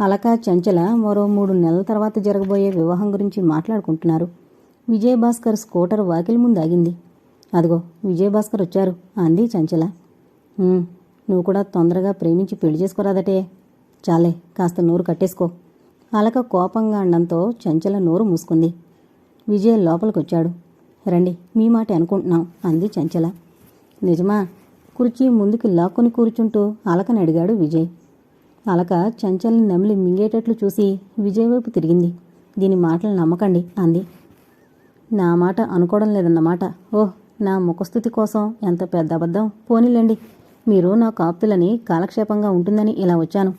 అలక చంచల మరో మూడు నెలల తర్వాత జరగబోయే వివాహం గురించి మాట్లాడుకుంటున్నారు. విజయభాస్కర్ స్కూటర్ వాకిలి ముందు ఆగింది. అదిగో విజయభాస్కర్ వచ్చారు అంది చంచల. నువ్వు కూడా తొందరగా ప్రేమించి పెళ్ళి చేసుకోరాదటే. చాలే కాస్త నోరు కట్టేసుకో. అలక కోపంగా అండంతో చంచల నోరు మూసుకుంది. విజయ్ లోపలికొచ్చాడు. రండి మీ మాట అనుకుంటున్నాం అంది చంచల. నిజమా కుర్చీ ముందుకి లాక్కొని కూర్చుంటూ అలకని అడిగాడు విజయ్. అలక చంచల్ని నమిలి మింగేటట్లు చూసి విజయ్ వైపు తిరిగింది. దీని మాటలు నమ్మకండి అంది. నా మాట అనుకోవడం లేదన్నమాట. ఓహ్ నా ముఖస్థుతి కోసం ఎంత పెద్ద అబద్ధం. పోనీలేండి మీరు నా కాపుతులని కాలక్షేపంగా ఉంటుందని ఇలా వచ్చాను.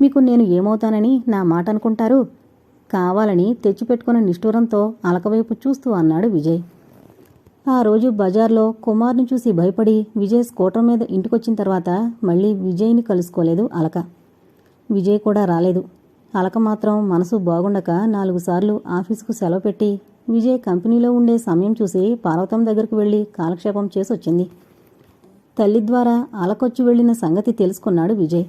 మీకు నేను ఏమవుతానని నా మాట అనుకుంటారు? కావాలని తెచ్చిపెట్టుకున్న నిష్ఠూరంతో అలకవైపు చూస్తూ అన్నాడు విజయ్. ఆ రోజు బజార్లో కుమార్ని చూసి భయపడి విజయ్ స్కూటర్ మీద ఇంటికొచ్చిన తర్వాత మళ్ళీ విజయ్ని కలుసుకోలేదు అలక. విజయ్ కూడా రాలేదు. అలక మాత్రం మనసు బాగుండక నాలుగు సార్లు ఆఫీసుకు సెలవు పెట్టి విజయ్ కంపెనీలో ఉండే సమయం చూసి పార్వతం దగ్గరకు వెళ్ళి కాలక్షేపం చేసి వచ్చింది తల్లి ద్వారా అలకొచ్చి వెళ్ళిన సంగతి తెలుసుకున్నాడు విజయ్.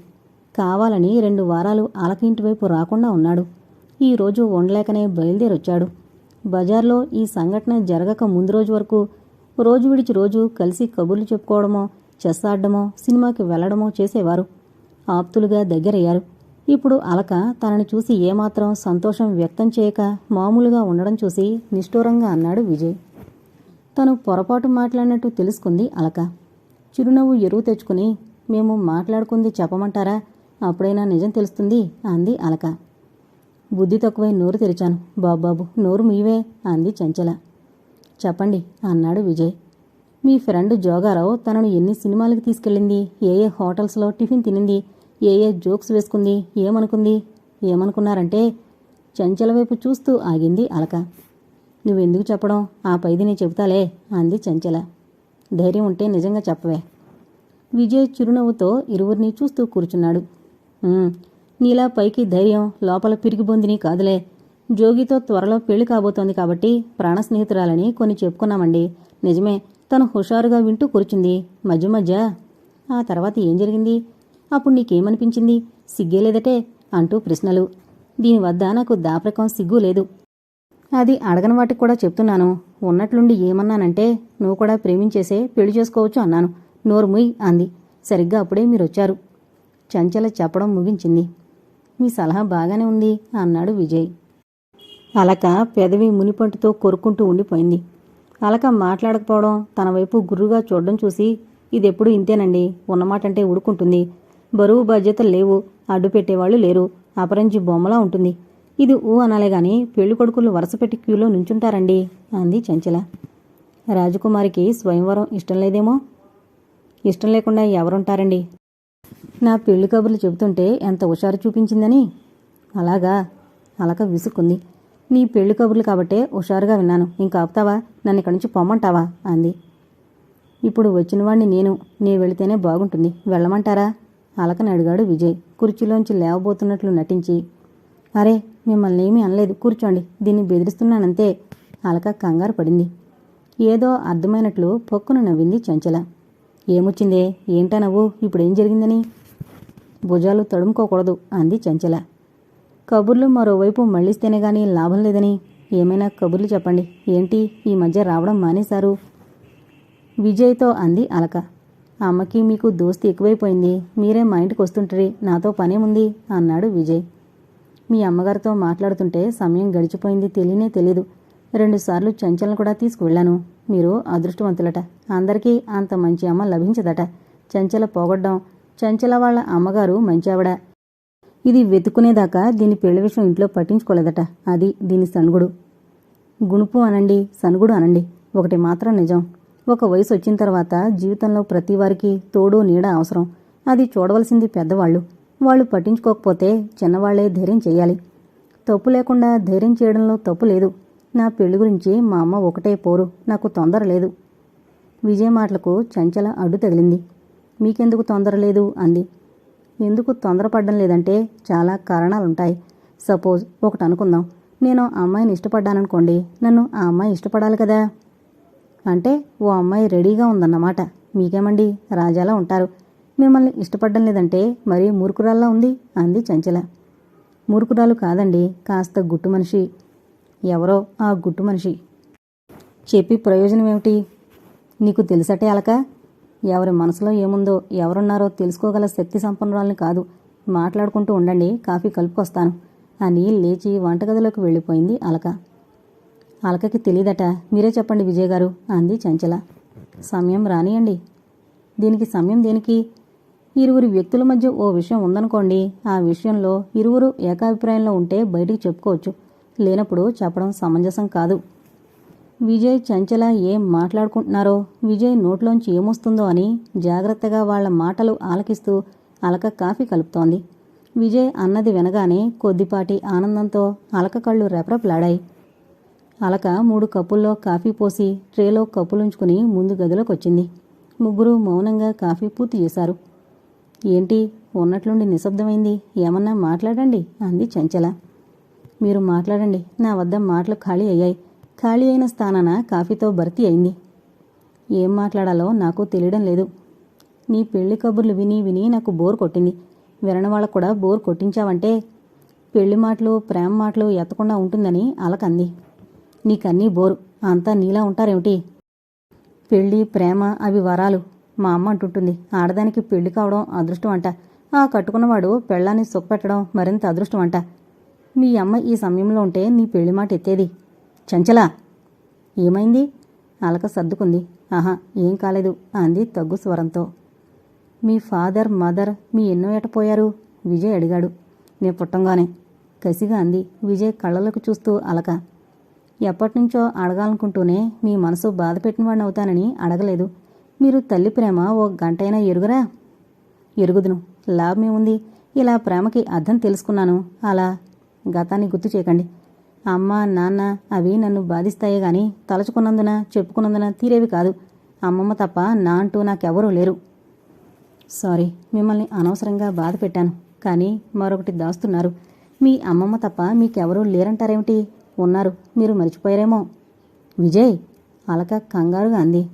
కావాలని రెండు వారాలు అలక ఇంటి వైపు రాకుండా ఉన్నాడు. ఈ రోజు ఉండలేకనే బయలుదేరొచ్చాడు. బజార్లో ఈ సంఘటన జరగక ముందు రోజు వరకు రోజు విడిచి రోజు కలిసి కబుర్లు చెప్పుకోవడమో చెస్ ఆడడమో సినిమాకి వెళ్ళడమో చేసేవారు. ఆప్తులుగా దగ్గరయ్యారు. ఇప్పుడు అలక తనని చూసి ఏమాత్రం సంతోషం వ్యక్తం చేయక మామూలుగా ఉండడం చూసి నిష్ఠూరంగా అన్నాడు విజయ్. తను పొరపాటు మాట్లాడినట్టు తెలుసుకుంది అలక. చిరునవ్వు ఎరువు తెచ్చుకుని మేము మాట్లాడుకుంది చెప్పమంటారా? అప్పుడైనా నిజం తెలుస్తుంది అంది అలక. బుద్ధి తక్కువై నోరు తెరిచాను. బాబాబు నోరు మీవే అంది చంచల. చెప్పండి అన్నాడు విజయ్. మీ ఫ్రెండ్ జోగారావు తనను ఎన్ని సినిమాలకు తీసుకెళ్ళింది? ఏ ఏ హోటల్స్లో టిఫిన్ తినింది? ఏ ఏ జోక్స్ వేసుకుంది ఏమనుకుంది ఏమనుకున్నారంటే చంచల వైపు చూస్తూ ఆగింది అలక. నువ్వెందుకు చెప్పడం? ఆ పైది నీ చెబుతాలే అంది చంచల. ధైర్యం ఉంటే నిజంగా చెప్పవే. విజయ్ చిరునవ్వుతో ఇరువురిని చూస్తూ కూర్చున్నాడు. నీలా పైకి ధైర్యం లోపల పిరిగిబొందిని కాదులే. జోగితో త్వరలో పెళ్ళి కాబోతోంది కాబట్టి ప్రాణ స్నేహితురాలని కొన్ని చెప్పుకున్నామండి. నిజమే తను హుషారుగా వింటూ కూర్చుంది. మధ్య మధ్య. ఆ తర్వాత ఏం జరిగింది? అప్పుడు నీకేమనిపించింది? సిగ్గే లేదటే? అంటూ ప్రశ్నలు. దీని వద్ద నాకు దాప్రకం సిగ్గు లేదు. అది అడగని వాటికి కూడా చెప్తున్నాను. ఉన్నట్లుండి ఏమన్నానంటే నువ్వు కూడా ప్రేమించేసే పెళ్ళి చేసుకోవచ్చు అన్నాను. నోరుముయ్ అంది. సరిగ్గా అప్పుడే మీరొచ్చారు. చంచల చెప్పడం ముగించింది. మీ సలహా బాగానే ఉంది అన్నాడు విజయ్. అలక పెదవి మునిపంటుతో కొరుక్కుంటూ ఉండిపోయింది. అలక మాట్లాడకపోవడం తన వైపు గుర్రుగా చూడడం చూసి ఇదెప్పుడు ఇంతేనండి. ఉన్నమాటంటే ఉడుకుంటుంది. బరువు బాధ్యతలు లేవు అడ్డు పెట్టేవాళ్ళు లేరు. అపరంజి బొమ్మలా ఉంటుంది. ఇది ఊ అనాలే గాని పెళ్ళి కొడుకులు వరుసపెట్టి క్యూలో నుంచుంటారండి అంది చంచల. రాజకుమారికి స్వయంవరం ఇష్టం లేదేమో? ఇష్టం లేకుండా ఎవరుంటారండి? నా పెళ్ళి కబుర్లు చెబుతుంటే ఎంత హుషారు చూపించిందని? అలాగా. అలక విసుక్కుంది. నీ పెళ్ళి కబుర్లు కాబట్టే హుషారుగా విన్నాను. ఇంకా ఆపుతావా? నన్ను ఇక్కడి నుంచి పొమ్మంటావా? అంది. ఇప్పుడు వచ్చినవాణ్ణి నేను. నీ వెళితేనే బాగుంటుంది. వెళ్ళమంటారా? అలకని అడిగాడు విజయ్. కుర్చీలోంచి లేవబోతున్నట్లు నటించి అరే మిమ్మల్ని ఏమీ అనలేదు. కూర్చోండి. దీన్ని బెదిరిస్తున్నానంతే. అలక కంగారు పడింది. ఏదో అర్థమైనట్లు పొక్కున నవ్వింది చంచల. ఏమొచ్చిందే? ఏంటా నవ్వు? ఇప్పుడేం జరిగిందని? భుజాలు తడుముకోకూడదు అంది చంచల. కబుర్లు మరోవైపు మళ్ళిస్తేనే గానీ లాభం లేదని. ఏమైనా కబుర్లు చెప్పండి. ఏంటి? ఈ మధ్య రావడం మానేశారు. విజయ్తో అంది అలక. అమ్మకి మీకు దోస్తి ఎక్కువైపోయింది. మీరే మా ఇంటికి వస్తుంటారి. నాతో పనేముంది? అన్నాడు విజయ్. మీ అమ్మగారితో మాట్లాడుతుంటే సమయం గడిచిపోయింది తెలియనే తెలీదు. రెండుసార్లు చంచలను కూడా తీసుకువెళ్ళాను. మీరు అదృష్టవంతులట. అందరికీ అంత మంచి అమ్మ లభించదట. చంచల పోగొడ్డం చంచల వాళ్ళ అమ్మగారు మంచి ఇది వెతుకునేదాకా దీని పెళ్ళి విషయం ఇంట్లో పట్టించుకోలేదట. అది దీని సనుగుడు. గుణుపు అనండి. సనుగుడు అనండి. ఒకటి మాత్రం నిజం. ఒక వయసు వచ్చిన తర్వాత జీవితంలో ప్రతి వారికి తోడు నీడ అవసరం. అది చూడవలసింది పెద్దవాళ్ళు. వాళ్ళు పట్టించుకోకపోతే చిన్నవాళ్ళే ధైర్యం చేయాలి. తప్పు లేకుండా ధైర్యం చేయడంలో తప్పు లేదు. నా పెళ్ళి గురించి మా అమ్మ ఒకటే పోరు. నాకు తొందర లేదు. విజయ మాటలకు చంచల అడ్డు తగిలింది. మీకెందుకు తొందర లేదు? అంది. ఎందుకు తొందరపడడం లేదంటే చాలా కారణాలుంటాయి. సపోజ్ ఒకటి అనుకుందాం నేను ఆ అమ్మాయిని ఇష్టపడ్డాననుకోండి. నన్ను ఆ అమ్మాయి ఇష్టపడాలి కదా? అంటే ఓ అమ్మాయి రెడీగా ఉందన్నమాట. మీకేమండి? రాజాలా ఉంటారు. మిమ్మల్ని ఇష్టపడడం లేదంటే మరీ మూర్ఖురాల్లా ఉంది అంది చంచల. మూర్ఖురాలు కాదండి కాస్త గుట్టు మనిషి. ఎవరో ఆ గుట్టు మనిషి. చెప్పి ప్రయోజనం ఏమిటి? నీకు తెలుసటే అలక? ఎవరి మనసులో ఏముందో ఎవరున్నారో తెలుసుకోగల శక్తి సంపన్నురాలని కాదు. మాట్లాడుకుంటూ ఉండండి కాఫీ కలుపుకొస్తాను. అని లేచి వంటగదిలోకి వెళ్ళిపోయింది అలక. అలకకి తెలియదట మీరే చెప్పండి విజయ్ గారు అంది చంచల. సమయం రానియండి. దీనికి సమయం దేనికి? ఇరువురు వ్యక్తుల మధ్య ఓ విషయం ఉందనుకోండి. ఆ విషయంలో ఇరువురు ఏకాభిప్రాయంలో ఉంటే బయటికి చెప్పుకోవచ్చు. లేనప్పుడు చెప్పడం సమంజసం కాదు. విజయ్ చంచల ఏం మాట్లాడుకుంటున్నారో విజయ్ నోట్లోంచి ఏమొస్తుందో అని జాగ్రత్తగా వాళ్ళ మాటలు ఆలకిస్తూ అలక కాఫీ కలుపుతోంది. విజయ్ అన్నది వినగానే కొద్దిపాటి ఆనందంతో అలక కళ్ళు రెపరెపలాడాయి. అలక మూడు కప్పుల్లో కాఫీ పోసి ట్రేలో కప్పులుంచుకుని ముందు గదిలోకి వచ్చింది ముగ్గురు మౌనంగా కాఫీ పూర్తి చేశారు. ఏంటి ఉన్నట్లుండి నిశ్శబ్దమైంది? ఏమన్నా మాట్లాడండి అంది చంచల. మీరు మాట్లాడండి నా వద్ద మాటలు ఖాళీ అయ్యాయి. ఖాళీ అయిన స్థానాన కాఫీతో భర్తీ అయింది. ఏం మాట్లాడాలో నాకు తెలియడం లేదు. నీ పెళ్ళి కబుర్లు విని విని నాకు బోర్ కొట్టింది. వినని వాళ్ళకు కూడా బోర్ కొట్టించావంటే పెళ్ళి మాటలు ప్రేమ మాటలు ఎత్తకుండా ఉంటుందని అలకంది. నీకన్నీ బోరు. అంతా నీలా ఉంటారేమిటి? పెళ్ళి ప్రేమ అవి వరాలు. మా అమ్మ అంటుంటుంది. ఆడదానికి పెళ్ళి కావడం అదృష్టం అంట ఆ కట్టుకున్నవాడు పెళ్ళాన్ని సుఖపెట్టడం మరింత అదృష్టం అంట మీ అమ్మ ఈ సమయంలో ఉంటే నీ పెళ్ళి మాట ఎత్తేది? చంచలా! ఏమైంది? అలక సర్దుకుంది. ఆహా ఏం కాలేదు అంది తగ్గు స్వరంతో. మీ ఫాదర్ మదర్ మీ ఎన్నో ఏట పోయారు? విజయ్ అడిగాడు. నే పుట్టంగానే. కసిగా అంది. విజయ్ కళ్ళలోకి చూస్తూ అలక. ఎప్పటినుంచో అడగాలనుకుంటూనే మీ మనసు బాధ పెట్టినవాడిని అవుతానని అడగలేదు. మీరు తల్లి ప్రేమ ఓ గంటైనా ఎరుగురా? ఎరుగుదును. లాభమేముంది ఇలా ప్రేమకి అర్థం తెలుసుకున్నాను. అలా గతాన్ని గుర్తు చేయకండి. అమ్మ నాన్న అవి నన్ను బాధిస్తాయే గాని తలచుకున్నందున చెప్పుకున్నందున తీరేవి కాదు. అమ్మమ్మ తప్ప నా అంటూ నాకెవరూ లేరు. సారీ మిమ్మల్ని అనవసరంగా బాధ పెట్టాను కానీ మరొకటి దాస్తున్నారు. మీ అమ్మమ్మ తప్ప మీకెవరూ లేరంటారేమిటి? ఉన్నారు. మీరు మర్చిపోయారేమో. విజయ్ అలక కంగారుగా అంది.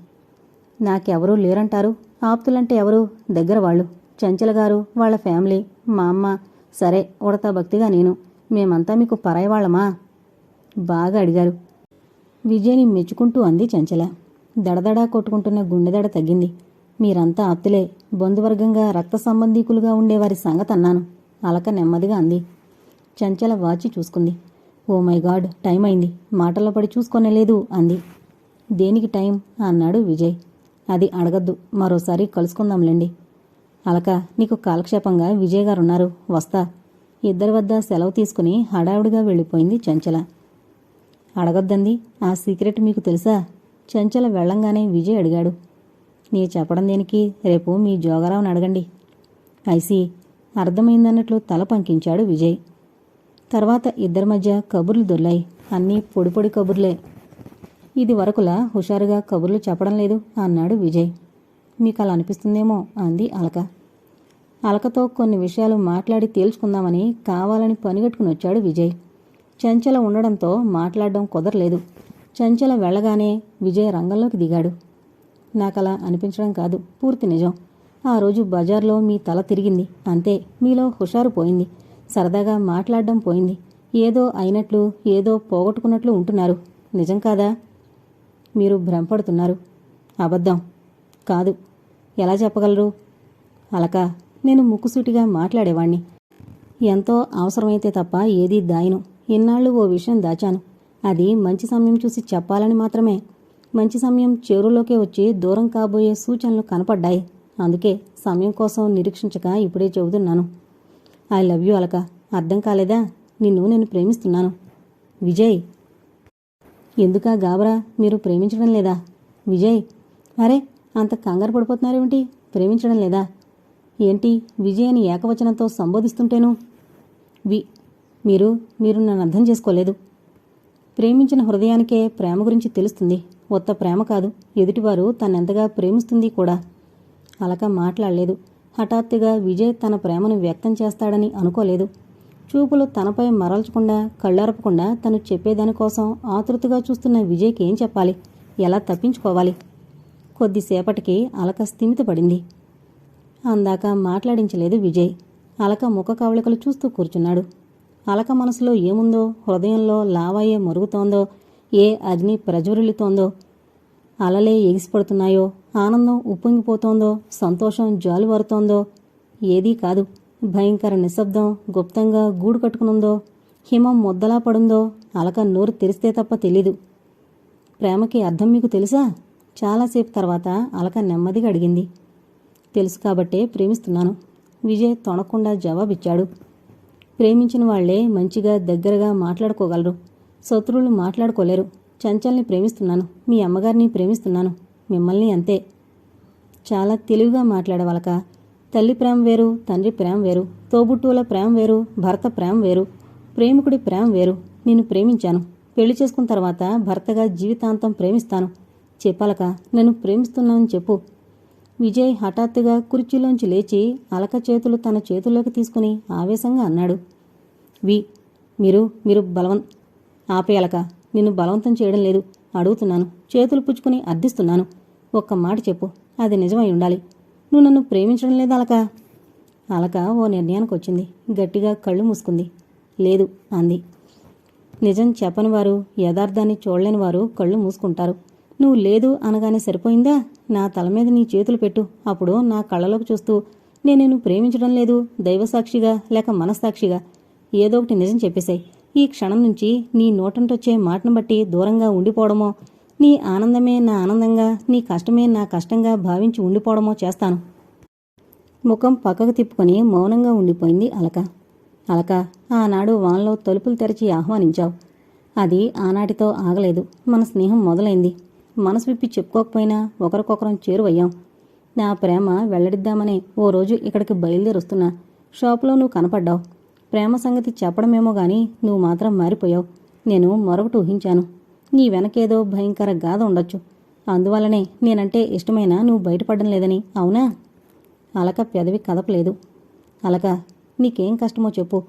నాకెవరూ లేరంటారు. ఆప్తులంటే ఎవరు? దగ్గర వాళ్ళు. చంచల గారు వాళ్ళ ఫ్యామిలీ మా అమ్మ. సరే ఉడతా భక్తిగా నేను. మేమంతా మీకు పరాయి వాళ్ళమా? బాగా అడిగారు. విజయ్ని మెచ్చుకుంటూ అంది చంచల. దడదడా కొట్టుకుంటున్న గుండెదడ తగ్గింది. మీరంతా ఆప్తులే. బంధువర్గంగా రక్త సంబంధీకులుగా ఉండేవారి సంగతి అన్నాను అలక నెమ్మదిగా అంది. చంచల వాచి చూసుకుంది. ఓ మై గాడ్ టైం అయింది. మాటల్లో పడి చూసుకోనేలేదు అంది. దేనికి టైం? అన్నాడు విజయ్. అది అడగద్దు. మరోసారి కలుసుకుందాంలేండి. అలక నీకు కాలక్షేపంగా విజయ్ గారున్నారు. వస్తా. ఇద్దరి వద్ద సెలవు తీసుకుని హడావుడిగా వెళ్ళిపోయింది చంచల. అడగొద్దంది? ఆ సీక్రెట్ మీకు తెలుసా? చంచల వెళ్ళంగానే విజయ్ అడిగాడు. నీ చెప్పడం దేనికి? రేపు మీ జోగరావుని అడగండి. ఐసీ అర్థమైందన్నట్లు తల పంకించాడు విజయ్. తర్వాత ఇద్దరి మధ్య కబుర్లు దొల్లాయి అన్నీ పొడి పొడి కబుర్లే. ఇది వరకులా హుషారుగా కబుర్లు చెప్పడం లేదు అన్నాడు విజయ్. మీకు అలా అనిపిస్తుందేమో అంది అలక. అలకతో కొన్ని విషయాలు మాట్లాడి తేల్చుకుందామని కావాలని పనిగట్టుకుని వచ్చాడు విజయ్. చంచల ఉండడంతో మాట్లాడడం కుదరలేదు. చంచల వెళ్ళగానే విజయ్ రంగంలోకి దిగాడు. నాకలా అనిపించడం కాదు పూర్తి నిజం. ఆ రోజు బజార్లో మీ తల తిరిగింది అంతే. మీలో హుషారు పోయింది. సరదాగా మాట్లాడడం పోయింది. ఏదో అయినట్లు ఏదో పోగొట్టుకున్నట్లు ఉంటున్నారు. నిజం కాదా? మీరు భ్రమపడుతున్నారు. అబద్ధం. కాదు. ఎలా చెప్పగలరు? అలక. నేను ముక్కుసూటిగా మాట్లాడేవాణ్ణి. ఎంతో అవసరమైతే తప్ప ఏదీ దాయను. ఇన్నాళ్ళు ఓ విషయం దాచాను. అది మంచి సమయం చూసి చెప్పాలని మాత్రమే. మంచి సమయం చెరువులోకే వచ్చి దూరం కాబోయే సూచనలు కనపడ్డాయి. అందుకే సమయం కోసం నిరీక్షించక ఇప్పుడే చెబుతున్నాను. I love you Alaka. అర్థం కాలేదా? నిన్ను నేను ప్రేమిస్తున్నాను. విజయ్. ఎందుకా గాబరా? మీరు ప్రేమించడం లేదా? విజయ్. అరే అంత కంగారు పడిపోతున్నారేమిటి ప్రేమించడం లేదా? ఏంటి? విజయ్ అని ఏకవచనంతో సంబోధిస్తుంటేను? వి మీరు మీరు నన్ను అర్థం చేసుకోలేదు. ప్రేమించిన హృదయానికే ప్రేమ గురించి తెలుస్తుంది. ఒత్త ప్రేమ కాదు. ఎదుటివారు తన్నెంతగా ప్రేమిస్తుంది కూడా. అలక మాట్లాడలేదు. హఠాత్తుగా విజయ్ తన ప్రేమను వ్యక్తం చేస్తాడని అనుకోలేదు. చూపులు తనపై మరల్చకుండా కళ్ళారపకుండా తను చెప్పేదానికోసం ఆతృతగా చూస్తున్న విజయ్కి ఏం చెప్పాలి? ఎలా తప్పించుకోవాలి? కొద్దిసేపటికి అలక స్థిమితపడింది. అందాక మాట్లాడించలేదు విజయ్. అలక ముఖ కవళికలు చూస్తూ కూర్చున్నాడు. అలక మనసులో ఏముందో హృదయంలో లావాయే మరుగుతోందో ఏ అగ్ని ప్రజ్వరిల్లుతోందో అలలే ఎగిసిపడుతున్నాయో ఆనందం ఉప్పొంగిపోతోందో సంతోషం జాలువారుతోందో? ఏదీ కాదు. భయంకర నిశ్శబ్దం గుప్తంగా గూడు కట్టుకునుందో హిమం ముద్దలా పడుందో అలక నోరు తెరిస్తే తప్ప తెలీదు. ప్రేమకి అర్థం మీకు తెలుసా? చాలాసేపు తర్వాత అలక నెమ్మదిగా అడిగింది. తెలుసు కాబట్టే ప్రేమిస్తున్నాను. విజయ్ తొనకుండా జవాబిచ్చాడు. ప్రేమించిన వాళ్ళే మంచిగా దగ్గరగా మాట్లాడుకోగలరు. శత్రువులు మాట్లాడుకోలేరు. చంచల్ని ప్రేమిస్తున్నాను. మీ అమ్మగారిని ప్రేమిస్తున్నాను. మిమ్మల్ని అంతే. చాలా తెలివిగా మాట్లాడవలక తల్లి ప్రేమ వేరు తండ్రి ప్రేమ వేరు తోబుట్టువుల ప్రేమ వేరు భర్త ప్రేమ వేరు ప్రేమికుడి ప్రేమ వేరు. నిన్ను ప్రేమించాను. పెళ్ళి చేసుకున్న తర్వాత భర్తగా జీవితాంతం ప్రేమిస్తాను. చెప్పాలక నన్ను ప్రేమిస్తున్నానని చెప్పు. విజయ్ హఠాత్తుగా కుర్చీలోంచి లేచి అలక చేతులు తన చేతుల్లోకి తీసుకుని ఆవేశంగా అన్నాడు. వి మీరు మీరు బలవం ఆపేయాలక. నిన్ను బలవంతం చేయడం లేదు. అడుగుతున్నాను చేతులు పుచ్చుకుని అర్థిస్తున్నాను. ఒక్క మాట చెప్పు అది నిజమై ఉండాలి. నువ్వు నన్ను ప్రేమించడం లేదు అలక? అలక ఓ నిర్ణయానికి వచ్చింది గట్టిగా కళ్ళు మూసుకుంది. లేదు అంది. నిజం చెప్పని వారు యథార్థాన్ని చూడలేని వారు కళ్ళు మూసుకుంటారు. నువ్వు లేదు అనగానే సరిపోయిందా? నా తల మీద నీ చేతులు పెట్టు. అప్పుడు నా కళ్ళలోకి చూస్తూ నేను నిన్ను ప్రేమించడం లేదు దైవసాక్షిగా లేక మనస్సాక్షిగా. ఏదో ఒకటి నిజం చెప్పేశాయి. ఈ క్షణం నుంచి నీ నోటంటొచ్చే మాటను బట్టి దూరంగా ఉండిపోవడమో నీ ఆనందమే నా ఆనందంగా నీ కష్టమే నా కష్టంగా భావించి ఉండిపోవడమో చేస్తాను. ముఖం పక్కకు తిప్పుకొని మౌనంగా ఉండిపోయింది అలక. అలక ఆనాడు వాన్లో తలుపులు తెరిచి ఆహ్వానించావు. అది ఆనాటితో ఆగలేదు. మన స్నేహం మొదలైంది. మనసు విప్పి చెప్పుకోకపోయినా ఒకరికొకరం చేరువయ్యాం. నా ప్రేమ వెల్లడిద్దామనే ఓ రోజు ఇక్కడికి బయలుదేరుస్తున్నా. షాపులో నువ్వు కనపడ్డావు. ప్రేమ సంగతి చెప్పడమేమో గాని నువ్వు మాత్రం మారిపోయావు. నేను మరొకటి ఊహించాను. నీ వెనకేదో భయంకర గాథ ఉండొచ్చు. అందువల్లనే నేనంటే ఇష్టమైన నువ్వు బయటపడడం లేదని అవునా? అలక పెదవి కదపలేదు. అలక నీకేం కష్టమో చెప్పు.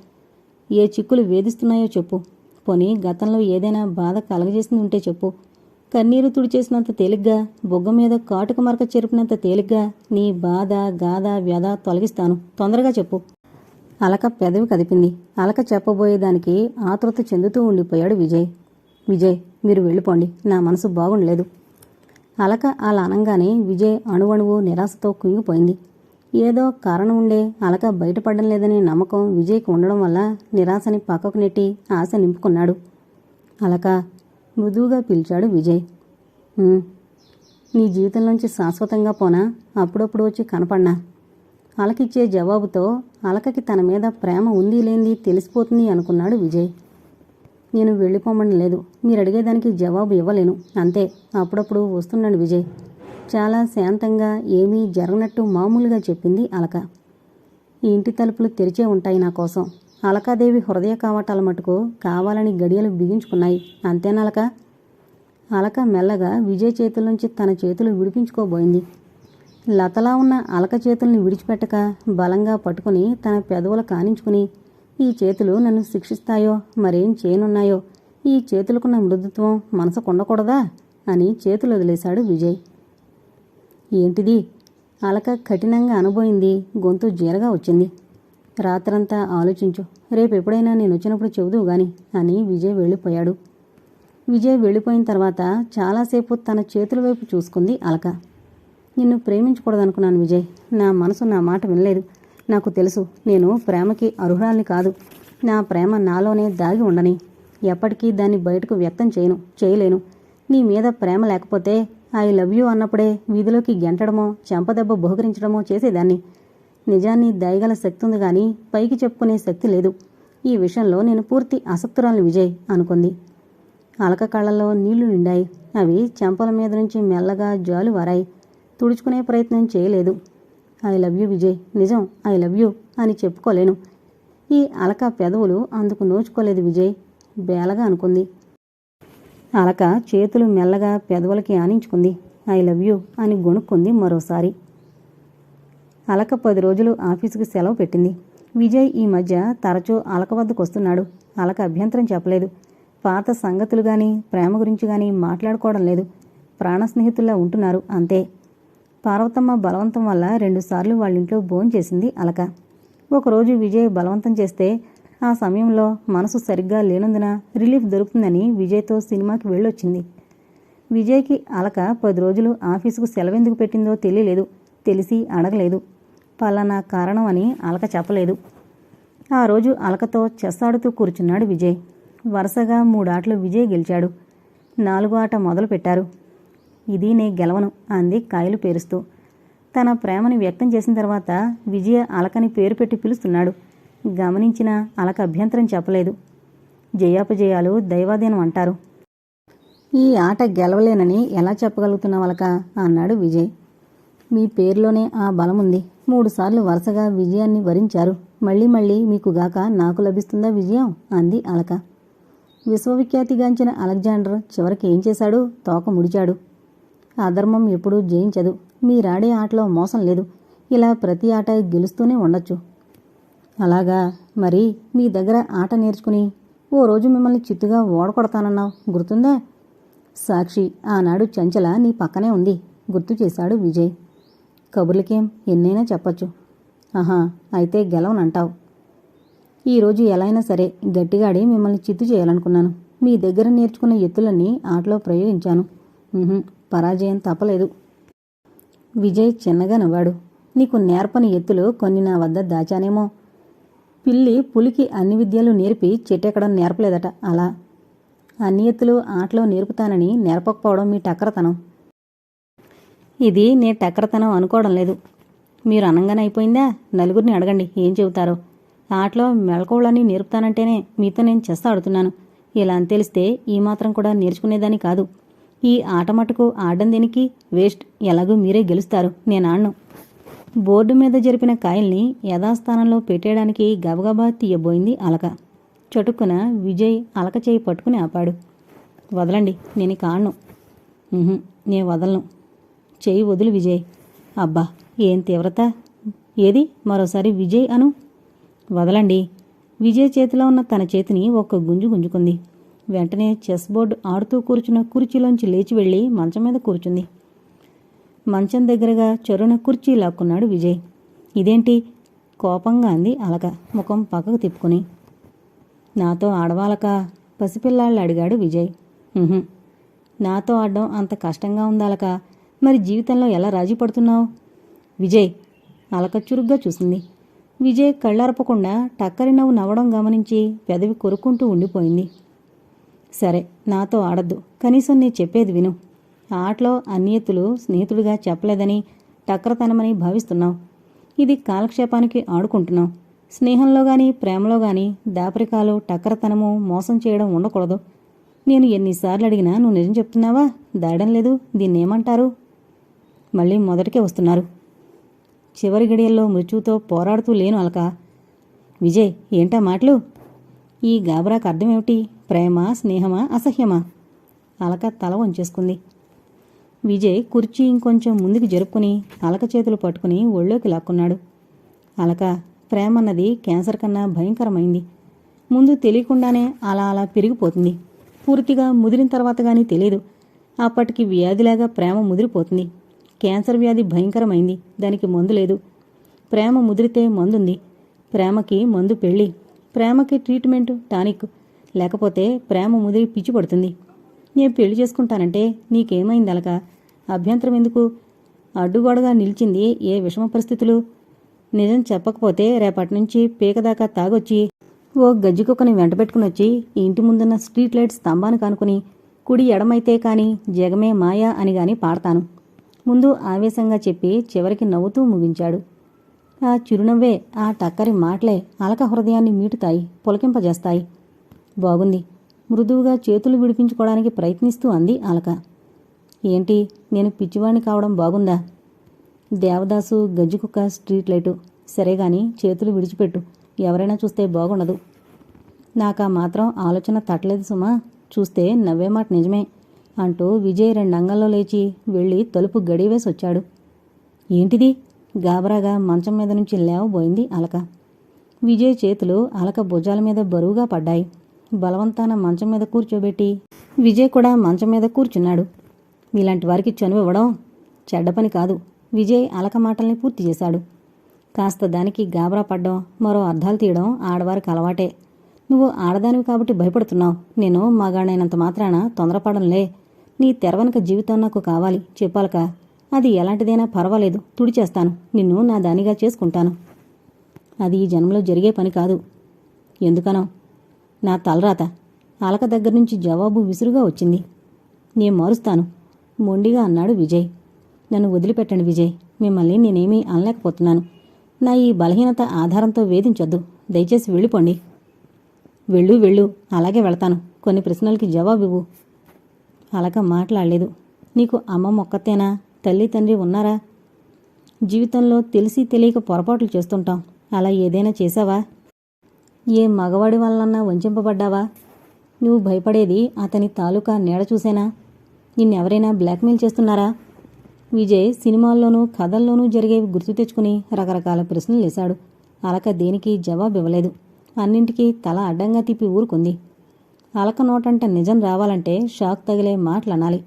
ఏ చిక్కులు వేధిస్తున్నాయో చెప్పు. పోనీ గతంలో ఏదైనా బాధ కలగజేసింది ఉంటే చెప్పు. కన్నీరు తుడిచేసినంత తేలిగ్గా బొగ్గ మీద కాటుక మరక చెరిపినంత తేలిగ్గా నీ బాధ గాథ వ్యధ తొలగిస్తాను. తొందరగా చెప్పు. అలక పెదవి కదిపింది. అలక చెప్పబోయేదానికి ఆతృత చెందుతూ ఉండిపోయాడు విజయ్. విజయ్ మీరు వెళ్ళిపోండి. నా మనసు బాగుండలేదు. అలక అలా అనంగానే విజయ్ అణువణువు నిరాశతో కుంగిపోయింది. ఏదో కారణం ఉండే అలక బయటపడడం లేదనే నమ్మకం విజయ్కి ఉండడం వల్ల నిరాశని పక్కకు నెట్టి ఆశ నింపుకున్నాడు. అలక మృదువుగా పిలిచాడు విజయ్. నీ జీవితంలోంచి శాశ్వతంగా పోనా? అప్పుడప్పుడు వచ్చి కనపడినా? అలకిచ్చే జవాబుతో అలకకి తన మీద ప్రేమ ఉంది లేనిది తెలిసిపోతుంది అనుకున్నాడు విజయ్. నేను వెళ్ళిపోమని లేదు. మీరు అడిగేదానికి జవాబు ఇవ్వలేను. అంతే. అప్పుడప్పుడు వస్తున్నాడు విజయ్. చాలా శాంతంగా ఏమీ జరగనట్టు మామూలుగా చెప్పింది అలక. ఈ ఇంటి తలుపులు తెరిచే ఉంటాయి నా కోసం. అలకాదేవి హృదయ కావటాల మటుకు కావాలని గడియలు బిగించుకున్నాయి. అంతేనలక అలక? మెల్లగా విజయ్ చేతుల నుంచి తన చేతులు విడిపించుకోబోయింది. లతలా ఉన్న అలక చేతుల్ని విడిచిపెట్టక బలంగా పట్టుకుని తన పెదవులు కానించుకుని ఈ చేతులు నన్ను శిక్షిస్తాయో మరేం చేయనున్నాయో? ఈ చేతులకున్న మృదుత్వం మనసుకు ఉండకూడదా అని చేతులు వదిలేశాడు విజయ్. ఏంటిది? అలక కఠినంగా అనుభవింది గొంతు జీరగా వచ్చింది. రాత్రంతా ఆలోచించు రేపు ఎప్పుడైనా నేను వచ్చినప్పుడు చెబుదువు గాని అని విజయ్ వెళ్ళిపోయాడు. విజయ్ వెళ్ళిపోయిన తర్వాత చాలాసేపు తన చేతుల వైపు చూసుకుంది అలక. నిన్ను ప్రేమించకూడదనుకున్నాను విజయ్. నా మనసు నా మాట వినలేదు. నాకు తెలుసు నేను ప్రేమకి అర్హురాల్ని కాదు. నా ప్రేమ నాలోనే దాగి ఉండని. ఎప్పటికీ దాన్ని బయటకు వ్యక్తం చేయను చేయలేను. నీ మీద ప్రేమ లేకపోతే ఐ లవ్ యూ అన్నప్పుడే వీధిలోకి గెంటడమో చెంపదెబ్బ బహుకరించడమో చేసేదాన్ని. నిజాన్ని దయగల శక్తి ఉంది కానీ పైకి చెప్పుకునే శక్తి లేదు. ఈ విషయంలో నేను పూర్తి అసక్తురాలు విజయ్ అనుకుంది. అలక కళ్ళల్లో నీళ్ళు నిండాయి. అవి చెంపల మీద నుంచి మెల్లగా జాలు వారాయి. తుడుచుకునే ప్రయత్నం చేయలేదు. I love you Vijay. నిజం ఐ లవ్ యూ అని చెప్పుకోలేను. ఈ అలక పెదవులు అందుకు నోచుకోలేదు విజయ్. బేలగా అనుకుంది. అలక చేతులు మెల్లగా పెదవులకి ఆనించుకుంది. ఐ లవ్ యూ అని గొణుక్కుంది మరోసారి. అలక పది రోజులు ఆఫీసుకు సెలవు పెట్టింది. విజయ్ ఈ మధ్య తరచూ అలక వద్దకు వస్తున్నాడు. అలక అభ్యంతరం చెప్పలేదు. పాత సంగతులు గాని ప్రేమ గురించి గాని మాట్లాడుకోవడం లేదు. ప్రాణ స్నేహితుల్లా ఉంటున్నారు అంతే. పార్వతమ్మ బలవంతం వల్ల రెండుసార్లు వాళ్ళ ఇంట్లో భోజనం చేసింది అలక. ఒకరోజు విజయ్ బలవంతం చేస్తే ఆ సమయంలో మనసు సరిగ్గా లేనందున రిలీఫ్ దొరుకుతుందని విజయ్తో సినిమాకి వెళ్ళొచ్చింది. విజయ్కి అలక పది రోజులు ఆఫీసుకు సెలవెందుకు పెట్టిందో తెలియలేదు. తెలిసి అడగలేదు. పలానా కారణం అని అలక చెప్పలేదు. ఆ రోజు అలకతో చెస్ ఆడుతూ కూర్చున్నాడు విజయ్. వరుసగా మూడాటలు విజయ్ గెలిచాడు. నాలుగో ఆట మొదలు పెట్టారు ఇది నే గెలవను అంది కాయలు పేరుస్తూ. తన ప్రేమని వ్యక్తం చేసిన తర్వాత విజయ అలకని పేరు పెట్టి పిలుస్తున్నాడు. గమనించిన అలక అభ్యంతరం చెప్పలేదు. జయాపజయాలు దైవాధీనం అంటారు. ఈ ఆట గెలవలేనని ఎలా చెప్పగలుగుతున్నావు అలక? అన్నాడు విజయ్. మీ పేరులోనే ఆ బలముంది మూడుసార్లు వరుసగా విజయాన్ని వరించారు. మళ్ళీ మళ్ళీ మీకు గాక నాకు లభిస్తుందా విజయం? అంది అలక. విశ్వవిఖ్యాతిగాంచిన అలెగ్జాండర్ చివరికి ఏం చేశాడు? తోక ముడిచాడు. అధర్మం ఎప్పుడూ జయించదు. మీరాడే ఆటలో మోసం లేదు. ఇలా ప్రతి ఆట గెలుస్తూనే ఉండొచ్చు. అలాగా? మరి మీ దగ్గర ఆట నేర్చుకుని ఓ రోజు మిమ్మల్ని చిత్తుగా ఓడకొడతానన్నావు గుర్తుందా? సాక్షి ఆనాడు చంచల నీ పక్కనే ఉంది. గుర్తు చేశాడు విజయ్. కబుర్లకేం? ఎన్నైనా చెప్పచ్చు. ఆహా అయితే గెలవనంటావు. ఈరోజు ఎలా అయినా సరే గట్టిగాడి మిమ్మల్ని చిత్తు చేయాలనుకున్నాను. మీ దగ్గర నేర్చుకున్న ఎత్తులన్నీ ఆటలో ప్రయోగించాను. పరాజయం తప్పలేదు. విజయ్ చిన్నగా నవ్వాడు నీకు నేర్పని ఎత్తులు కొన్ని నా వద్ద దాచానేమో. పిల్లి పులికి అన్ని విద్యలు నేర్పి చెట్టెక్కడం నేర్పలేదట అలా. అన్ని ఎత్తులు ఆటలో నేర్పుతానని నేర్పకపోవడం మీ టక్కరతనం. ఇది నే టక్కరతనం అనుకోవడం లేదు. మీరు అనంగానే అయిపోయిందా? నలుగురిని అడగండి ఏం చెబుతారో. ఆటలో మెళకువలని నేర్పుతానంటేనే మీతో నేను చెస్త ఆడుతున్నాను. ఇలా అని తెలిస్తే ఈ మాత్రం కూడా నేర్చుకునేదాన్ని కాదు. ఈ ఆట మటుకు ఆడడం దేనికి వేస్ట్. ఎలాగూ మీరే గెలుస్తారు. నేను ఆడను. బోర్డు మీద జరిపిన కాయల్ని యథాస్థానంలో పెట్టేయడానికి గబగబా తీయబోయింది అలక. చటుక్కున విజయ్ అలక చేయి పట్టుకుని ఆపాడు. వదలండి నేను కాడను నేను నే వదలను. చేయి వదులు విజయ్. అబ్బా ఏం తీవ్రత. ఏది? మరోసారి విజయ్ అను? వదలండి. విజయ్ చేతిలో ఉన్న తన చేతిని ఒక్క గుంజు గుంజుకుంది. వెంటనే చెస్ బోర్డు ఆడుతూ కూర్చున్న కుర్చీలోంచి లేచి వెళ్ళి మంచం మీద కూర్చుంది. మంచం దగ్గరగా చొరున కుర్చీ లాక్కున్నాడు విజయ్. ఇదేంటి? కోపంగా అంది అలక ముఖం పక్కకు తిప్పుకుని. నాతో ఆడవాలక? పసిపిల్లాళ్ళు అడిగాడు విజయ్. నాతో ఆడడం అంత కష్టంగా ఉందాలక మరి జీవితంలో ఎలా రాజీ పడుతున్నావు? విజయ్ అలక చురుగ్గా చూసింది. విజయ్ కళ్ళరపకుండా టక్కరి నవ్వు నవ్వడం గమనించి పెదవి కొరుక్కుంటూ ఉండిపోయింది. సరే నాతో ఆడద్దు. కనీసం నీ చెప్పేది విను. ఆటలో అన్యతులు స్నేహితుడిగా చెప్పలేదని టక్రతనమని భావిస్తున్నావు. ఇది కాలక్షేపానికి ఆడుకుంటున్నావు. స్నేహంలో గాని ప్రేమలో గాని దాపరికాలు టక్కరతనము మోసం చేయడం ఉండకూడదు. నేను ఎన్నిసార్లు అడిగినా నువ్వు నిజం చెప్తున్నావా? దాడడం లేదు. దీన్నేమంటారు? మళ్ళీ మొదటికే వస్తున్నారు. చివరి గడియల్లో మృత్యుతో పోరాడుతూ లేను అలక. విజయ్ ఏంటా మాటలు? ఈ గాబరాకు అర్థమేమిటి? ప్రేమ స్నేహమా అసహ్యమా? అలక తల వంచేసుకుంది. విజయ్ కుర్చీ ఇంకొంచెం ముందుకు జరుపుకుని అలక చేతులు పట్టుకుని ఒళ్ళోకి లాక్కున్నాడు. అలక ప్రేమన్నది క్యాన్సర్ కన్నా భయంకరమైంది. ముందు తెలియకుండానే అలా అలా పెరిగిపోతుంది. పూర్తిగా ముదిరిన తర్వాత కానీ తెలియదు. అప్పటికి వ్యాధిలాగా ప్రేమ ముదిరిపోతుంది. క్యాన్సర్ వ్యాధి భయంకరమైంది. దానికి మందు లేదు. ప్రేమ ముదిరితే మందుంది. ప్రేమకి మందు పెళ్ళి. ప్రేమకి ట్రీట్మెంట్ టానిక్. లేకపోతే ప్రేమ ముదిరి పిచ్చి పడుతుంది. నేను పెళ్ళి చేసుకుంటానంటే నీకేమైంది అలక? అభ్యంతరం ఎందుకు? అడ్డుగోడగా నిలిచింది ఏ విషమ పరిస్థితులు? నిజం చెప్పకపోతే రేపటి నుంచి పీకదాకా తాగొచ్చి ఓ గజ్జికొక్కని వెంట పెట్టుకుని వచ్చి ఇంటి ముందున్న స్ట్రీట్ లైట్ స్తంభాన్ని కానుకుని కుడి ఎడమైతే కాని జగమే మాయా అని గాని పాడతాను. ముందు ఆవేశంగా చెప్పి చివరికి నవ్వుతూ ముగించాడు. ఆ చిరునవ్వే ఆ టక్కరి మాటలే అలక హృదయాన్ని మీటుతాయి పులకింపజేస్తాయి. బాగుంది. మృదువుగా చేతులు విడిపించుకోవడానికి ప్రయత్నిస్తూ అంది అలక. ఏంటి నేను పిచ్చివాణ్ణి కావడం బాగుందా? దేవదాసు గజ్జికుక్క స్ట్రీట్ లైటు. సరే గాని చేతులు విడిచిపెట్టు. ఎవరైనా చూస్తే బాగుండదు. నాకా మాత్రం ఆలోచన తట్టలేదు సుమా. చూస్తే నవ్వే మాట నిజమే అంటూ విజయ్ రెండంగంలో లేచి వెళ్ళి తలుపు గడివేసి వచ్చాడు. ఏంటిది? గాబరాగా మంచం మీద నుంచి లేవబోయింది అలక. విజయ్ చేతులు అలక భుజాల మీద బరువుగా పడ్డాయి. బలవంతాన మంచం మీద కూర్చోబెట్టి విజయ్ కూడా మంచం మీద కూర్చున్నాడు. ఇలాంటి వారికి చనువు ఇవ్వడం చెడ్డ పని కాదు. విజయ్ అలక మాటల్ని పూర్తి చేశాడు. కాస్త దానికి గాబరా పడ్డం మరో అర్థాలు తీయడం ఆడవారికి అలవాటే. నువ్వు ఆడదానివి కాబట్టి భయపడుతున్నావు. నేను మగాడైనంత మాత్రాన తొందరపడంలే నీ తెరవనక జీవితం నాకు కావాలి. చెప్పాలక. అది ఎలాంటిదైనా పర్వాలేదు. తుడిచేస్తాను నిన్ను నా దానిగా చేసుకుంటాను. అది ఈ జన్మలో జరిగే పని కాదు. ఎందుకనో? నా తలరాత అలక దగ్గర నుంచి జవాబు విసురుగా వచ్చింది. నేను మారుస్తాను. మొండిగా అన్నాడు విజయ్. నన్ను వదిలిపెట్టండి విజయ్. మిమ్మల్ని నేనేమీ అనలేకపోతున్నాను. నా ఈ బలహీనత ఆధారంతో వేధించొద్దు. దయచేసి వెళ్ళిపోండి. వెళ్ళు వెళ్ళు. అలాగే వెళతాను. కొన్ని ప్రశ్నలకి జవాబివ్వు అలక మాట్లాడలేదు. నీకు అమ్మ మొక్కతేనా తల్లి తండ్రి ఉన్నారా? జీవితంలో తెలిసి తెలియక పొరపాట్లు చేస్తుంటాం. అలా ఏదైనా చేశావా? ఏ మగవాడి వల్లన్నా వంచింపబడ్డావా? నువ్వు భయపడేది అతని తాలూకా నీడ చూసేనా? నిన్నెవరైనా బ్లాక్మెయిల్ చేస్తున్నారా? విజయ్ సినిమాల్లోనూ కథల్లోనూ జరిగేవి గుర్తు తెచ్చుకుని రకరకాల ప్రశ్నలు వేశాడు. అలక దేనికి జవాబు ఇవ్వలేదు అన్నింటికీ తల అడ్డంగా తిప్పి ఊరుకుంది. అలక నోటంట నిజం రావాలంటే షాక్ తగిలే మాటలు అనాలి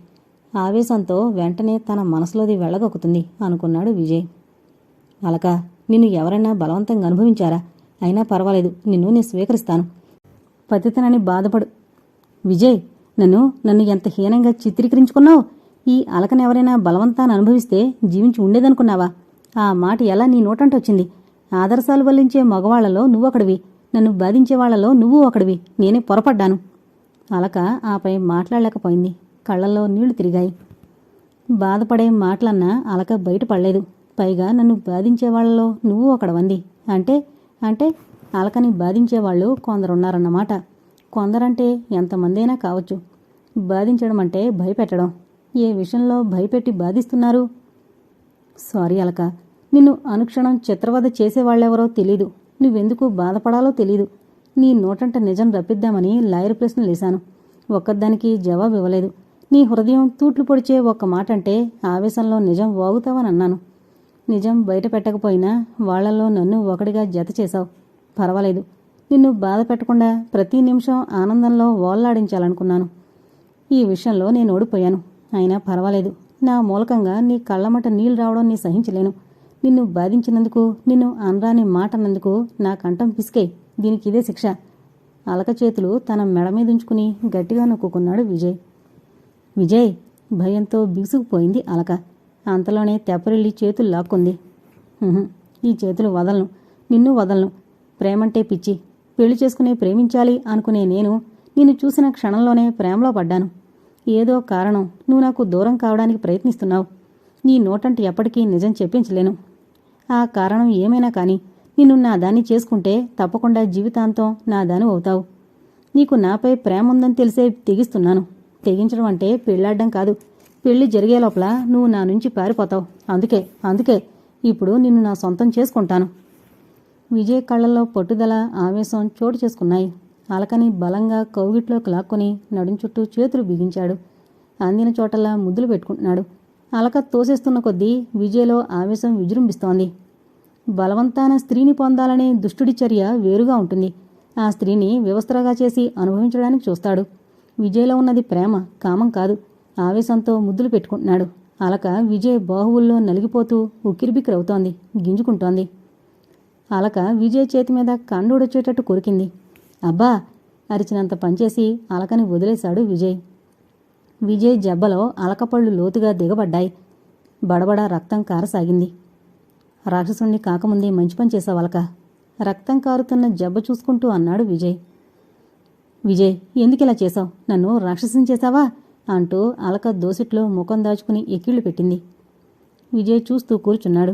ఆవేశంతో వెంటనే తన మనసులోది వెళ్ళగొక్కుతుంది అనుకున్నాడు విజయ్. అలక నిన్ను ఎవరైనా బలవంతంగా అనుభవించారా? అయినా పర్వాలేదు నిన్ను నేను స్వీకరిస్తాను. పతితనని బాధపడు. విజయ్ నన్ను నన్ను ఎంత హీనంగా చిత్రీకరించుకున్నావు? ఈ అలకని ఎవరైనా బలవంతాన్ని అనుభవిస్తే జీవించి ఉండేదనుకున్నావా? ఆ మాట ఎలా నీ నోటంటొచ్చింది ఆదర్శాలు వల్లించే మగవాళ్ళలో నువ్వొకడివి నన్ను బాధించే వాళ్ళలో నువ్వు ఒకడివి. నేనే పొరపడ్డాను. అలక ఆపై మాట్లాడలేకపోయింది. కళ్ళల్లో నీళ్ళు తిరిగాయి. బాధపడే మాటలన్నా అలక బయటపడలేదు. పైగా నన్ను బాధించే వాళ్ళలో నువ్వు ఒకడవంది. అంటే అంటే అలకని బాధించేవాళ్ళు కొందరున్నారన్నమాట. కొందరంటే ఎంతమందైనా కావచ్చు. బాధించడం అంటే భయపెట్టడం. ఏ విషయంలో భయపెట్టి బాధిస్తున్నారు? సారీ అలక నిన్ను అనుక్షణం చిత్రవద చేసేవాళ్ళెవరో తెలీదు. నువ్వెందుకు బాధపడాలో తెలీదు. నీ నోటంట నిజం రప్పిద్దామని లాయర్ ప్రశ్నలు వేశాను. ఒక్కదానికి జవాబు ఇవ్వలేదు నీ హృదయం తూట్లు పొడిచే ఒక్క మాట అంటే ఆవేశంలో నిజం వాగుతావని అన్నాను. నిజం బయట పెట్టకపోయినా వాళ్ళలో నన్ను ఒకటిగా జత చేశావు. పర్వాలేదు. నిన్ను బాధ పెట్టకుండా ప్రతి నిమిషం ఆనందంలో ఓల్లాడించాలనుకున్నాను ఈ విషయంలో నేను ఓడిపోయాను. అయినా పర్వాలేదు. నా మూలకంగా నీ కళ్ళమట నీళ్ళు రావడం నీ సహించలేను. నిన్ను బాధించినందుకు నిన్ను అనరాని మాట అన్నందుకు నా కంఠం పిసికే. దీనికి ఇదే శిక్ష. అలక చేతులు తన మెడ మీద ఉంచుకుని గట్టిగా నొక్కుకున్నాడు విజయ్. విజయ్ భయంతో బిగుసుకుపోయింది అలక. అంతలోనే తెప్పరిల్లి చేతులు లాక్కుంది. ఈ చేతులు వదలను. నిన్ను వదలను. ప్రేమంటే పిచ్చి. పెళ్ళి చేసుకుని ప్రేమించాలి అనుకునే నేను నిన్ను చూసిన క్షణంలోనే ప్రేమలో పడ్డాను. ఏదో కారణం. నువ్వు నాకు దూరం కావడానికి ప్రయత్నిస్తున్నావు. నీ నోటంటే ఎప్పటికీ నిజం చెప్పించలేను. ఆ కారణం ఏమైనా కానీ నిన్ను నా దాన్ని చేసుకుంటే తప్పకుండా జీవితాంతం నా దాని అవుతావు. నీకు నాపై ప్రేమ ఉందని తెలిసే తెగిస్తున్నాను. తెగించడం అంటే పెళ్ళాడడం కాదు. పెళ్ళి జరిగే లోపల నువ్వు నా నుంచి పారిపోతావు. అందుకే అందుకే ఇప్పుడు నిన్ను నా సొంతం చేసుకుంటాను. విజయ్ కళ్ళల్లో పట్టుదల ఆవేశం చోటు చేసుకున్నాయి. అలకని బలంగా కౌగిట్లోకి లాక్కొని నడుం చుట్టూ చేతులు బిగించాడు. అందిన చోటల్లా ముద్దులు పెట్టుకుంటున్నాడు. అలక తోసేస్తున్న కొద్దీ విజయ్లో ఆవేశం విజృంభిస్తోంది. బలవంతాన స్త్రీని పొందాలనే దుష్టుడి చర్య వేరుగా ఉంటుంది. ఆ స్త్రీని వ్యవస్థగా చేసి అనుభవించడానికి చూస్తాడు. విజయ్లో ఉన్నది ప్రేమ కామం కాదు. ఆవేశంతో ముద్దులు పెట్టుకుంటున్నాడు. అలక విజయ్ బాహువుల్లో నలిగిపోతూ ఉక్కిరిబిక్కిరవుతోంది గింజుకుంటోంది. అలక విజయ్ చేతి మీద కండూడొచ్చేటట్టు కొరికింది. అబ్బా! అరిచినంత పనిచేసి అలకని వదిలేశాడు విజయ్. విజయ్ జబ్బలో అలకపళ్ళు లోతుగా దిగబడ్డాయి. బడబడ రక్తం కారసాగింది. రాక్షసుణ్ణి కాకముందే మంచి పని చేసావు అలక. రక్తం కారుతున్న జబ్బ చూసుకుంటూ అన్నాడు విజయ్. విజయ్ ఎందుకిలా చేశావు? నన్ను రాక్షసం చేశావా? అంటూ అలక దోసిట్లో ముఖం దాచుకుని ఎక్కిళ్ళు పెట్టింది. విజయ్ చూస్తూ కూర్చున్నాడు.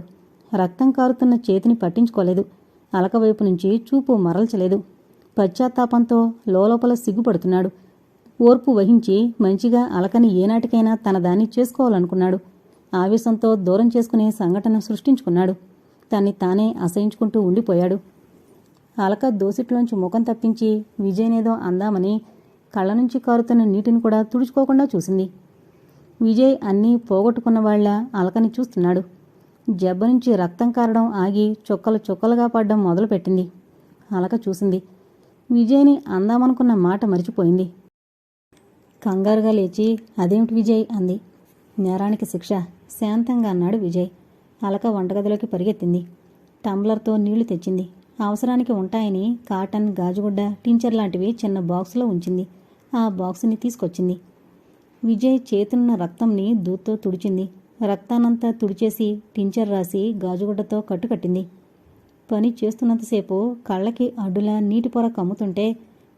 రక్తం కారుతున్న చేతిని పట్టించుకోలేదు. అలక వైపు నుంచి చూపు మరల్చలేదు. పశ్చాత్తాపంతో లోలోపల సిగ్గుపడుతున్నాడు. ఓర్పు వహించి మంచిగా అలకని ఏనాటికైనా తన దాన్ని చేసుకోవాలనుకున్నాడు. ఆవేశంతో దూరం చేసుకునే సంఘటన సృష్టించుకున్నాడు. తన్ని తానే అసహించుకుంటూ ఉండిపోయాడు. అలక దోసిట్లోంచి ముఖం తప్పించి విజయనేదో అందామని కళ్ళ నుంచి కారుతున్న నీటిని కూడా తుడుచుకోకుండా చూసింది. విజయ్ అన్నీ పోగొట్టుకున్న వాళ్ళ అలకని చూస్తున్నాడు. జబ్బ నుంచి రక్తం కారడం ఆగి చుక్కలు చుక్కలుగా పడ్డం మొదలుపెట్టింది. అలక చూసింది. విజయ్ని అందామనుకున్న మాట మరిచిపోయింది. కంగారుగా లేచి అదేమిటి విజయ్? అంది. నేరానికి శిక్ష శాంతంగా అన్నాడు విజయ్. అలక వంటగదిలోకి పరిగెత్తింది. టంబ్లర్తో నీళ్ళు తెచ్చింది. అవసరానికి ఉంటాయని కాటన్ గాజుగుడ్డ టించర్ లాంటివి చిన్న బాక్సులో ఉంచింది. ఆ బాక్సుని తీసుకొచ్చింది. విజయ్ చేతున్న రక్తంని దూత్తో తుడిచింది. రక్తానంతా తుడిచేసి టించర్ రాసి గాజుగుడ్డతో కట్టుకట్టింది. పని చేస్తున్నంతసేపు కళ్ళకి అడ్డులా నీటి పొర కమ్ముతుంటే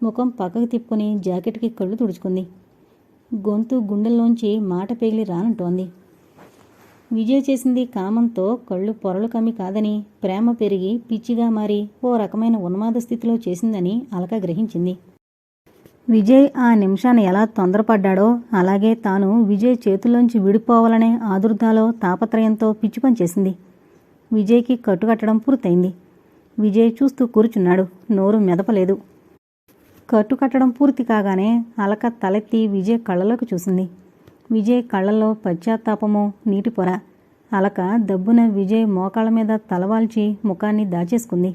ముఖం పక్కకు తిప్పుకొని జాకెట్కి కళ్ళు తుడుచుకుంది. గొంతు గుండెల్లోంచి మాట పేగిలి రానంటోంది. విజయ్ చేసింది కామంతో కళ్ళు పొరలు కమ్మి కాదని ప్రేమ పెరిగి పిచ్చిగా మారి ఓ రకమైన ఉన్మాద స్థితిలో చేసిందని అలక గ్రహించింది. విజయ్ ఆ నిమిషాన్ని ఎలా తొందరపడ్డాడో అలాగే తాను విజయ్ చేతుల్లోంచి విడిపోవాలనే ఆదుర్దాలో తాపత్రయంతో పిచ్చి చేసింది. విజయ్కి కట్టుకట్టడం పూర్తయింది. విజయ్ చూస్తూ కూర్చున్నాడు. నోరు మెదపలేదు. కట్టుకట్టడం పూర్తి కాగానే అలక తలెత్తి విజయ్ కళ్ళలోకి చూసింది. విజయ్ కళ్ళల్లో పశ్చాత్తాపము నీటి పొర. అలక దబ్బున విజయ్ మోకాళ్ళ మీద తలవాల్చి ముఖాన్ని దాచేసుకుంది.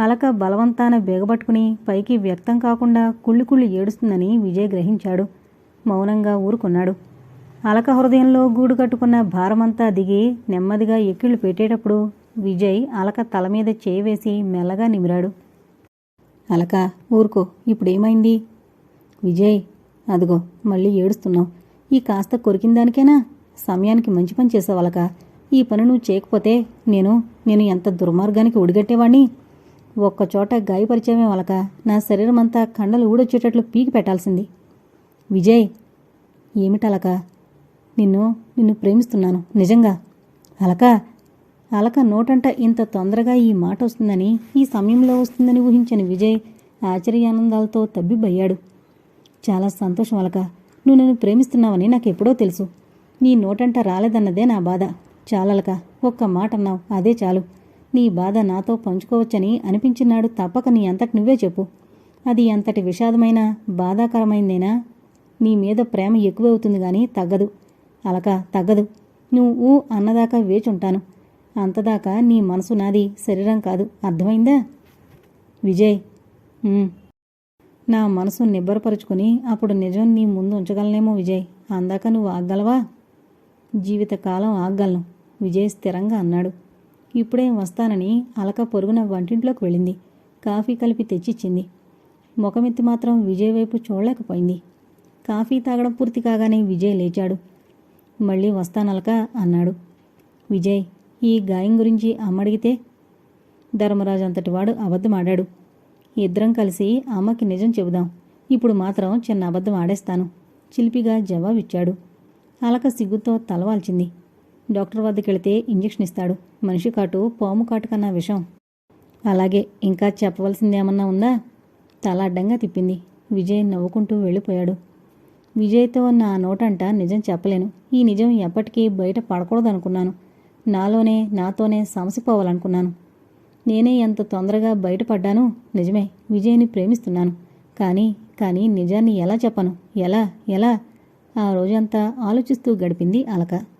అలక బలవంతాన బేగబట్టుకుని పైకి వ్యక్తం కాకుండా కుళ్ళి కుళ్ళి ఏడుస్తుందని విజయ్ గ్రహించాడు. మౌనంగా ఊరుకున్నాడు. అలక హృదయంలో గూడు కట్టుకున్న భారమంతా దిగి నెమ్మదిగా ఎక్కిళ్ళు పెట్టేటప్పుడు విజయ్ అలక తల మీద చేయి వేసి మెల్లగా నిమిరాడు. అలక ఊరుకో ఇప్పుడేమైంది? విజయ్ అదిగో మళ్ళీ ఏడుస్తున్నావు. ఈ కాస్త కొరికిన దానికేనా? సమయానికి మంచి పని చేసావు అలక. ఈ పని నువ్వు చేయకపోతే నేను నేను ఎంత దుర్మార్గానికి ఒడిగట్టేవాణ్ణి? ఒక్కచోట గాయపరిచయమే వలక నా శరీరమంతా కండలు ఊడొచ్చేటట్లు పీకి పెట్టాల్సింది. విజయ్ ఏమిటలక? నిన్ను నిన్ను ప్రేమిస్తున్నాను. నిజంగా? అలక? అలక నోటంట ఇంత తొందరగా ఈ మాట వస్తుందని ఈ సమయంలో వస్తుందని ఊహించని విజయ్ ఆశ్చర్యానందాలతో తబ్బిబ్బయ్యాడు. చాలా సంతోషం అలక నువ్వు నన్ను ప్రేమిస్తున్నావని నాకెప్పుడో తెలుసు. నీ నోటంట రాలేదన్నదే నా బాధ. చాలలక ఒక్క మాట అన్నావు అదే చాలు. నీ బాధ నాతో పంచుకోవచ్చని అనిపించినాడు తప్పక నీ అంతటి నువ్వే చెప్పు. అది అంతటి విషాదమైన బాధాకరమైందేనా? నీ మీద ప్రేమ ఎక్కువవుతుంది గాని తగ్గదు. అలక తగ్గదు. నువ్వు ఊ అన్నదాకా వేచుంటాను. అంతదాకా నీ మనసు నాది శరీరం కాదు. అర్థమైందా? విజయ్ నా మనసు నిబ్బరపరుచుకుని అప్పుడు నిజం నీ ముందు ఉంచగలనేమో విజయ్. అందాక నువ్వు ఆగలవా జీవితకాలం ఆగలను విజయ్ స్థిరంగా అన్నాడు. ఇప్పుడే వస్తానని అలక పొరుగున వంటింట్లోకి వెళ్ళింది. కాఫీ కలిపి తెచ్చిచ్చింది. ముఖమెత్తి మాత్రం విజయ్ వైపు చూడలేకపోయింది. కాఫీ తాగడం పూర్తి కాగానే విజయ్ లేచాడు. మళ్ళీ వస్తానలక అన్నాడు. విజయ్ ఈ గాయం గురించి అమ్మడిగితే? ధర్మరాజు అంతటివాడు అబద్ధమాడాడు. ఇద్దరం కలిసి అమ్మకి నిజం చెబుదాం. ఇప్పుడు మాత్రం చిన్న అబద్ధం ఆడేస్తాను. చిలిపిగా జవాబిచ్చాడు. అలక సిగ్గుతో తలవాల్చింది. డాక్టర్ వద్దకు వెళితే ఇంజెక్షన్ ఇస్తాడు. మనిషి కాటు పాము కాటు కన్నా విషం. అలాగే ఇంకా చెప్పవలసిందేమన్నా ఉందా? తల అడ్డంగా తిప్పింది. విజయ్ నవ్వుకుంటూ వెళ్ళిపోయాడు. విజయ్తో నా నోటంట నిజం చెప్పలేను. ఈ నిజం ఎప్పటికీ బయట పడకూడదనుకున్నాను. నాలోనే నాతోనే సమసిపోవాలనుకున్నాను. నేనే ఎంత తొందరగా బయటపడ్డాను నిజమే విజయ్ని ప్రేమిస్తున్నాను. కానీ కానీ నిజాన్ని ఎలా చెప్పను? ఎలా ఎలా? ఆ రోజంతా ఆలోచిస్తూ గడిపింది అలక.